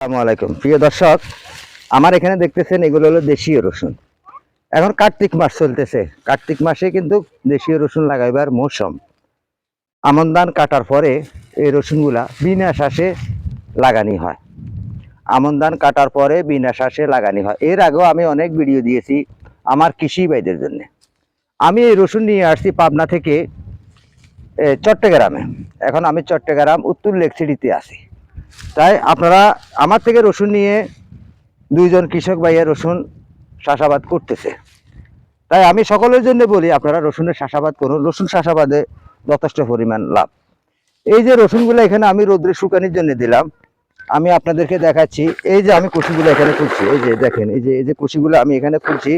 আসসালামু আলাইকুম। প্রিয় দর্শক, আমার এখানে দেখতেছেন এগুলো হলো দেশীয় রসুন। এখন কার্তিক মাস চলতেছে। কার্তিক মাসে কিন্তু দেশীয় রসুন লাগাইবার মৌসুম। আমন ধান কাটার পরে এই রসুনগুলা বিনা শ্বাসে লাগানি হয়। আমন ধান কাটার পরে বিনা শ্বাসে লাগানি হয়। এর আগেও আমি অনেক ভিডিও দিয়েছি আমার কৃষি ভাইদের জন্য। আমি এই রসুন নিয়ে আসছি পাবনা থেকে চট্টগ্রামে। এখন আমি চট্টগ্রাম উত্তর লেক সিটিতে আছি। তাই আপনারা আমার থেকে রসুন নিয়ে দুইজন কৃষক ভাইয়া রসুন চাষাবাদ করতেছে। তাই আমি সকলের জন্য বলি, আপনারা রসুনের চাষাবাদ করুন। রসুন চাষাবাদে যথেষ্ট পরিমাণ লাভ। এই যে রসুনগুলো এখানে আমি রোদ্রে শুকানির জন্য দিলাম, আমি আপনাদেরকে দেখাচ্ছি। এই যে আমি কুশিগুলো এখানে খুলছি, এই যে দেখেন, এই যে এই যে কুশিগুলো আমি এখানে খুলছি,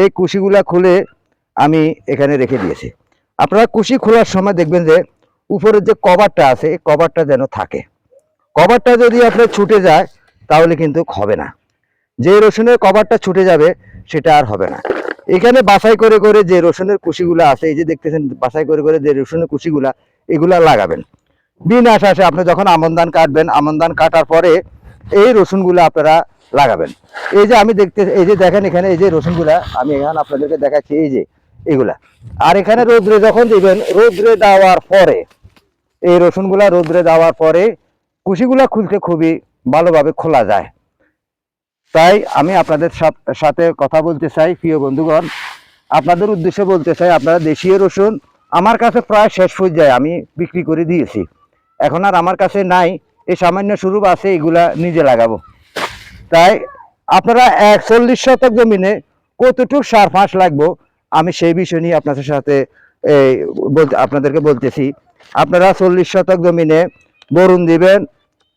এই কুশিগুলা খুলে আমি এখানে রেখে দিয়েছি। আপনারা কুশি খোলার সময় দেখবেন যে উপরের যে কভারটা আছে, এই কভারটা যেন থাকে। কভারটা যদি আপনার ছুটে যায়, তাহলে কিন্তু হবে না। যে রসুনের কভারটা ছুটে যাবে, সেটা আর হবে না। এখানে বাছাই করে করে যে রসুনের কুশিগুলো আছে, এই যে দেখতেছেন, বাছাই করে করে যে রসুনের কুশিগুলা, এগুলা লাগাবেন। বিনা শ্বাসে আপনি যখন আমন ধান কাটবেন, আমন ধান কাটার পরে এই রসুনগুলো আপনারা লাগাবেন। এই যে আমি দেখতে, এই যে দেখেন এখানে, এই যে রসুনগুলা, আমি এখানে আপনাদেরকে দেখাচ্ছি, এই যে এগুলা। আর এখানে রোদ্রে যখন দিবেন, রোদ্রে দেওয়ার পরে, এই রসুনগুলা রোদ্রে দেওয়ার পরে কুশিগুলা খুলতে খুবই ভালোভাবে খোলা যায়। তাই আমি আপনাদের সাথ- কথা বলতে চাই, প্রিয় বন্ধুগণ। আপনাদের উদ্দেশ্যে বলতে চাই, আপনারা দেশীয় রসুন আমার কাছে প্রায় শেষ পর্যায়ে আমি বিক্রি করে দিয়েছি। এখন আর আমার কাছে নাই এই সামান্য স্বরূপ আছে, এগুলা নিজে লাগাবো। তাই আপনারা একচল্লিশ শতক জমিনে কতটুকু সার ফাঁস লাগবো, আমি সেই বিষয় নিয়ে আপনাদের সাথে আপনাদেরকে বলতেছি। আপনারা চল্লিশ শতক জমিনে বরুণ দিবেন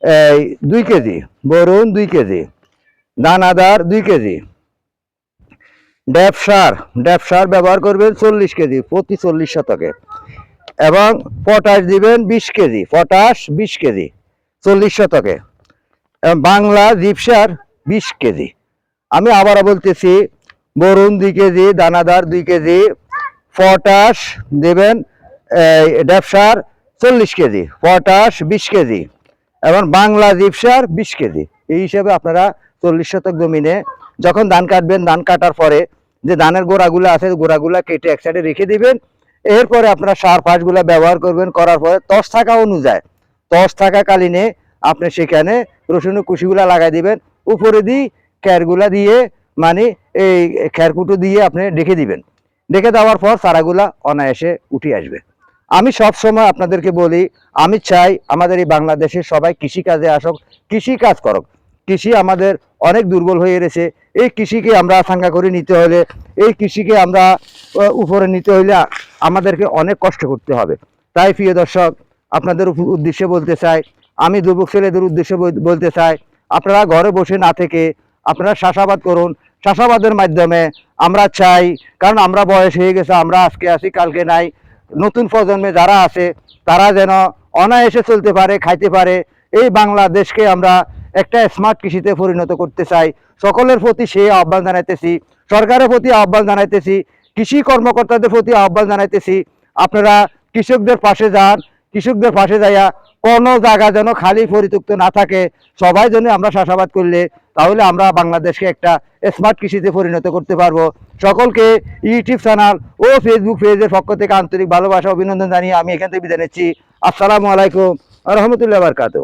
এই দুই কেজি, বরুণ দুই কেজি, দানাদার দুই কেজি। ড্যাপ সার সার ব্যবহার করবেন চল্লিশ কেজি প্রতি চল্লিশ শতকে। এবং পটাশ দিবেন বিশ কেজি, পটাশ বিশ কেজি চল্লিশ শতকে। বাংলা জিপসার বিশ কেজি। আমি আবারও বলতেছি, বরুণ দুই কেজি, দানাদার দুই কেজি, পটাশ দেবেন ড্যাপ সার চল্লিশ কেজি, পটাশ বিশ কেজি। এবং বাংলা জিপসার বিশ কেজি। এই হিসাবে আপনারা চল্লিশ শতক জমিনে যখন ধান কাটবেন, ধান কাটার পরে যে ধানের গোড়াগুলো আছে, গোড়াগুলা কেটে এক সাইডে রেখে দিবেন। এরপরে আপনারা সার ফাঁসগুলো ব্যবহার করবেন, করার পরে তস থাকা অনুযায়ী। তস থাকাকালীনে আপনি সেখানে রসুনের কুশিগুলা লাগাই দিবেন। উপরে দিয়ে খ্যারগুলা দিয়ে মানে এই খ্যারকুটো দিয়ে আপনি ডেকে দিবেন। ডেকে দেওয়ার পর চারাগুলা অনায়াসে উঠে আসবে। আমি সব সময় আপনাদেরকে বলি, আমি চাই আমাদের এই বাংলাদেশের সবাই কৃষিকাজে আসুক কৃষি কাজ করুক। কৃষি আমাদের অনেক দুর্বল হয়ে গেছে। এই কৃষিকে আমরা সাঙ্গা করে নিতে হলে, এই কৃষিকে আমরা উপরে নিতে হলে আমাদেরকে অনেক কষ্ট করতে হবে। তাই প্রিয় দর্শক, আপনাদের উদ্দেশ্যে বলতে চাই, আমি যুবক ছেলেদের উদ্দেশ্যে বলতে চাই, আপনারা ঘরে বসে না থেকে আপনারা চাষাবাদ করুন। চাষাবাদের মাধ্যমে আমরা চাই, কারণ আমরা বয়স হয়ে গেছে, আমরা আজকে আসি কালকে নাই। নতুন প্রজন্মে যারা আছে, তারা যেন অনায়াসে চলতে পারে, খাইতে পারে। এই বাংলাদেশকে আমরা একটা স্মার্ট কৃষিতে পরিণত করতে চাই। সকলের প্রতি সে আহ্বান জানাইতেছি, সরকারের প্রতি আহ্বান জানাইতেছি, কৃষি কর্মকর্তাদের প্রতি আহ্বান জানাইতেছি। আপনারা কৃষকদের পাশে যান, কৃষকদের পাশে যাইয়া কোনো জায়গা যেন খালি পরিত্যক্ত না থাকে, সবাই যেন আমরা চাষাবাদ করলে, তাহলে আমরা বাংলাদেশকে একটা স্মার্ট কৃষিতে পরিণত করতে পারব। সকলকে ইউটিউব চ্যানেল ও ফেসবুক পেজের পক্ষ থেকে আন্তরিক ভালোবাসা অভিনন্দন জানিয়ে আমি এখান থেকে বিদায় নিচ্ছি। আসসালামু আলাইকুম রহমতুল্লাহ বারকাত